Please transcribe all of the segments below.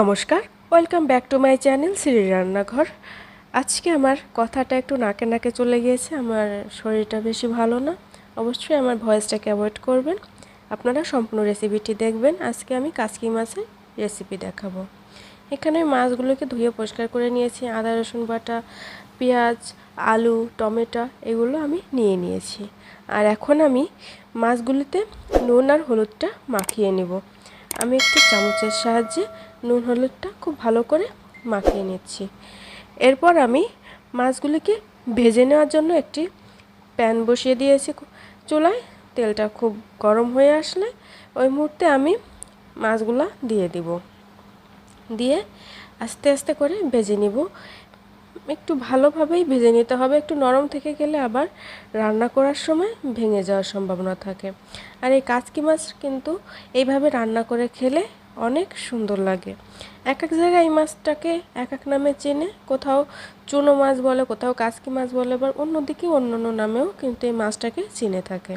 নমস্কার welcome back to my channel Shree Rannaghar আজকে আমার কথাটা একটু নাকে নাকে চলে গিয়েছে, আমার শরীরটা বেশি ভালো না। অবশ্যই আমার ভয়েসটাকে অ্যাভয়েড করবেন। আপনারা সম্পূর্ণ রেসিপিটি দেখবেন। আজকে আমি কাসকি মাছের রেসিপি দেখাবো। এখানে মাছগুলোকে ধুয়ে পরিষ্কার করে নিয়েছি। আদা, রসুন বাটা, পেঁয়াজ, আলু, টমেটো, এগুলো আমি নিয়ে নিয়েছি। আর এখন আমি মাছগুলিতে নুন আর হলুদটা মাখিয়ে নেব। আমি একটু চামচের সাহায্যে নুন হলুদটা খুব ভালো করে মাখিয়ে নিচ্ছি। এরপর আমি মাছগুলিকে ভেজে নেওয়ার জন্য একটি প্যান বসিয়ে দিয়েছি চুলায়। তেলটা খুব গরম হয়ে আসলে ওই মুহূর্তে আমি মাছগুলা দিয়ে দিব। দিয়ে আস্তে আস্তে করে ভেজে নিব। একটু ভালোভাবেই ভেজে নিতে হবে। একটু নরম থেকে গেলে আবার রান্না করার সময় ভেঙে যাওয়ার সম্ভাবনা থাকে। আর এই কাচকি মাছ কিন্তু এইভাবে রান্না করে খেলে অনেক সুন্দর লাগে। এক এক জায়গায় এই মাছটাকে এক এক নামে চেনে, কোথাও চুনো মাছ বলে, কোথাও কাচকি মাছ বলে, আবার অন্যদিকে অন্য অন্য নামেও কিন্তু এই মাছটাকে চিনে থাকে।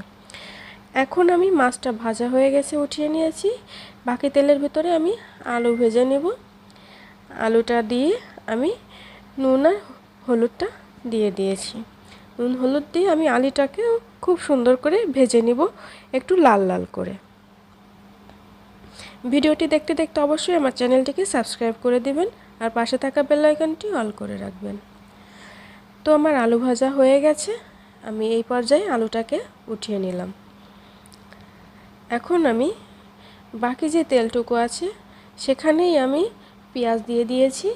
এখন আমি মাছটা ভাজা হয়ে গেছে, উঠিয়ে নিয়েছি। বাকি তেলের ভিতরে আমি আলু ভেজে নেব। আলুটা দিয়ে আমি নুন আর হলুদটা দিয়ে দিয়েছি। নুন হলুদ দিয়ে আমি আলুটাকে খুব সুন্দর করে ভেজে নিব, একটু লাল লাল করে। ভিডিওটি দেখতে দেখতে অবশ্যই আমার চ্যানেলটিকে সাবস্ক্রাইব করে দিবেন আর পাশে থাকা বেল আইকনটি অল করে রাখবেন। তো আমার আলু ভাজা হয়ে গেছে। আমি এই পর্যায়ে আলুটাকে উঠিয়ে নিলাম। এখন আমি বাকি যে তেলটুকু আছে, সেখানেই আমি পেঁয়াজ দিয়ে দিয়েছি।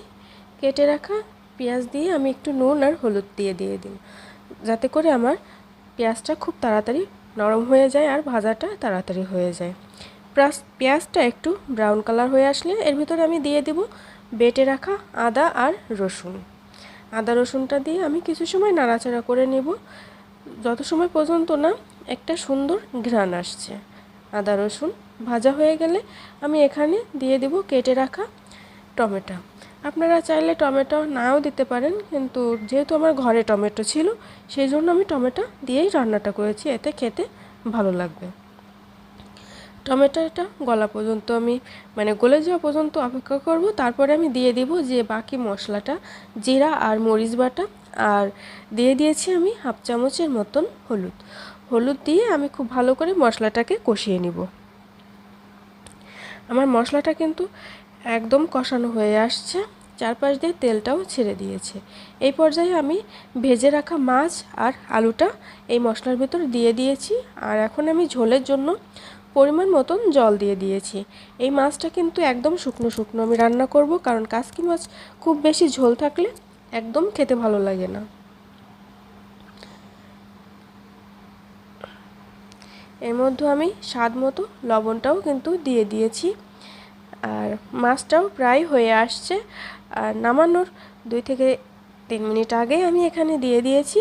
কেটে রাখা পেঁয়াজ দিয়ে আমি একটু নুন আর হলুদ দিয়ে দিয়ে দিই। যাতে করে আমার পেঁয়াজটা খুব তাড়াতাড়ি নরম হয়ে যায় আর ভাজাটা তাড়াতাড়ি হয়ে যায়। পেঁয়াজটা একটু ব্রাউন কালার হয়ে আসলে এর ভিতরে আমি দিয়ে দেব বেটে রাখা আদা আর রসুন। আদা রসুনটা দিয়ে আমি কিছু সময় নাড়াচাড়া করে নেব। যত সময় পর্যন্ত না একটা সুন্দর ঘ্রাণ আসছে। আদা রসুন ভাজা হয়ে গেলে আমি এখানে দিয়ে দেব কেটে রাখা টমেটো। আপনারা চাইলে টমেটো নাও দিতে পারেন, কিন্তু যেহেতু আমার ঘরে টমেটো ছিল, সেই জন্য আমি টমেটো দিয়েই রান্নাটা করেছি, এতে খেতে ভালো লাগবে। টমেটোটা গলা পর্যন্ত আমি মানে গলে যাওয়া পর্যন্ত অপেক্ষা করব। তারপরে আমি দিয়ে দিব যে বাকি মশলাটা, জিরা আর মরিচ বাটা। আর দিয়ে দিয়েছি আমি হাফ চামচের মতন হলুদ। হলুদ দিয়ে আমি খুব ভালো করে মশলাটাকে কষিয়ে নিব। আমার মশলাটা কিন্তু একদম কষানো হয়ে আসছে। চারপাশ দিয়ে তেলটাও ছেড়ে দিয়েছে। এই পর্যায়ে আমি ভেজে রাখা মাছ আর আলুটা এই মশলার ভিতর দিয়ে দিয়েছি আর এখন আমি ঝোলের জন্য পরিমাণ মতন জল দিয়ে দিয়েছি। এই মাছটা কিন্তু একদম শুকনো শুকনো আমি রান্না করব কারণ কাসকি মাছ খুব বেশি ঝোল থাকলে একদম খেতে ভালো লাগে না। এর মধ্যে আমি স্বাদ মতো লবণটাও কিন্তু দিয়ে দিয়েছি। আর মাছটাও প্রায় হয়ে আসছে। আর নামানোর দুই থেকে তিন মিনিট আগে আমি এখানে দিয়ে দিয়েছি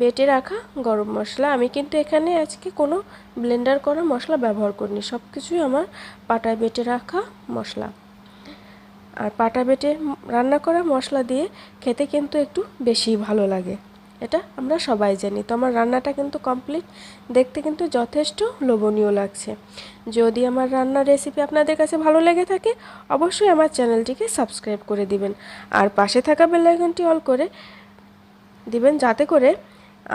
বেটে রাখা গরম মশলা। আমি কিন্তু এখানে আজকে কোনো ব্লেন্ডার করা মশলা ব্যবহার করিনি সব কিছুই আমার পাটায় বেটে রাখা মশলা। আর পাটা বেটে রান্না করা মশলা দিয়ে খেতে কিন্তু একটু বেশি ভালো লাগে। এটা আমরা সবাই জানি। তো আমার রান্নাটা কিন্তু কমপ্লিট দেখতে কিন্তু যথেষ্ট লোভনীয় লাগছে। যদি আমার রান্নার রেসিপি আপনাদের কাছে ভালো লেগে থাকে, অবশ্যই আমার চ্যানেলটিকে সাবস্ক্রাইব করে দিবেন। আর পাশে থাকা বেলাইকনটি অল করে দিবেন যাতে করে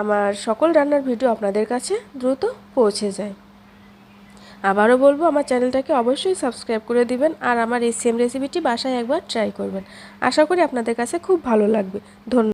আমার সকল রান্নার ভিডিও আপনাদের কাছে দ্রুত পৌঁছে যায়। আবারও বলব, আমার চ্যানেলটাকে অবশ্যই সাবস্ক্রাইব করে দিবেন আর আমার এই সেম রেসিপিটি বাসায় একবার ট্রাই করবেন। আশা করি আপনাদের কাছে খুব ভালো লাগবে। ধন্যবাদ।